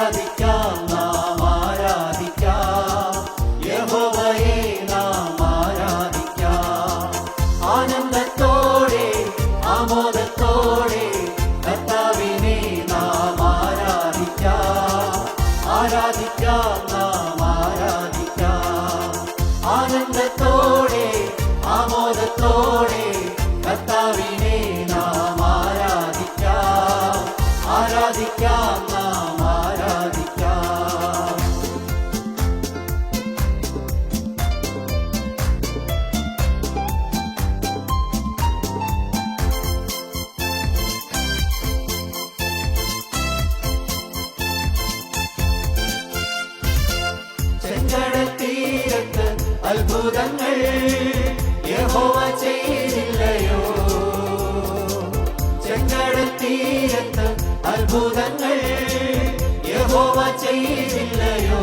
ആരാധിക്കാം നാം ആരാധിക്കാം? യഹോവയെ നാം ആരാധിക്കാം? ആനന്ദത്തോടെ ആമോദത്തോടെ കർത്താവിനെ നാം ആരാധിക്കാം? ആരാധിക്കാം നാം ആരാധിക്കാം? ആനന്ദത്തോടെ ആമോദത്തോടെ കർത്താവിനെ നാം ആരാധിക്കാം? ആരാധിക്കാം ചെങ്കടത്തീരത്ത് അത്ഭുതങ്ങൾ യഹോവ ചെയ്തില്ലയോ? ചെങ്കടത്തീരത്ത് അത്ഭുതങ്ങൾ യഹോവ ചെയ്തില്ലയോ?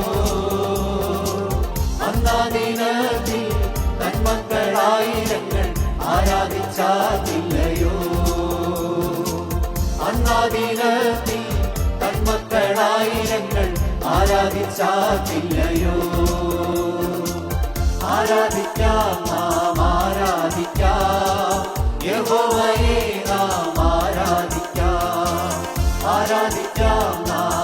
അന്നാ തന്മക്കളായിരങ്ങൾ ആരാധിച്ചാതില്ലയോ? അന്നാ ദിനത്തിൽ തന്മക്കളായിരങ്ങൾ ആരാധിച്ചാതില്ലയോ ആരാധിക്കാം നാം ആരാധിക്കാം യഹോവയെ നാം ആരാധിക്കാം ആരാധിക്കാം നാം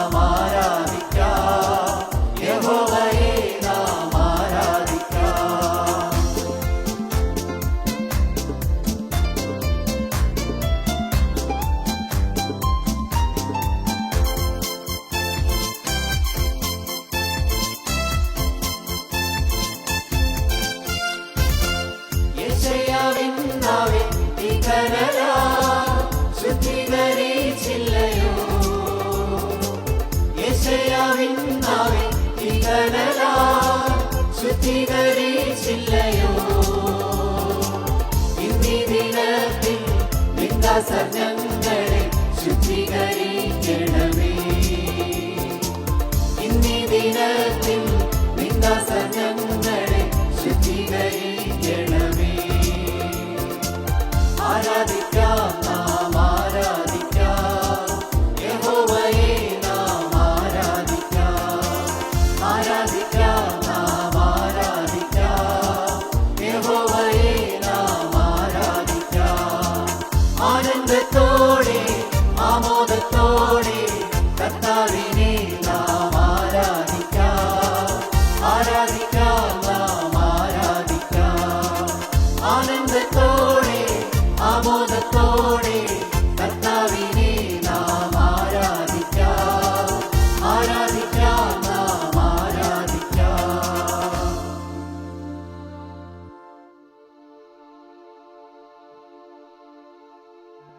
ചില്ലയോ ഇന്ത്യ ദിനത്തിൽ ലിംഗാസനങ്ങളെ ശുചീകരിക്കണമേ ഇന്ത്യ ദിനത്തിൽ ലിംഗാസനങ്ങളെ ശുചീകരിക്കണമേ ആരാധിക്ക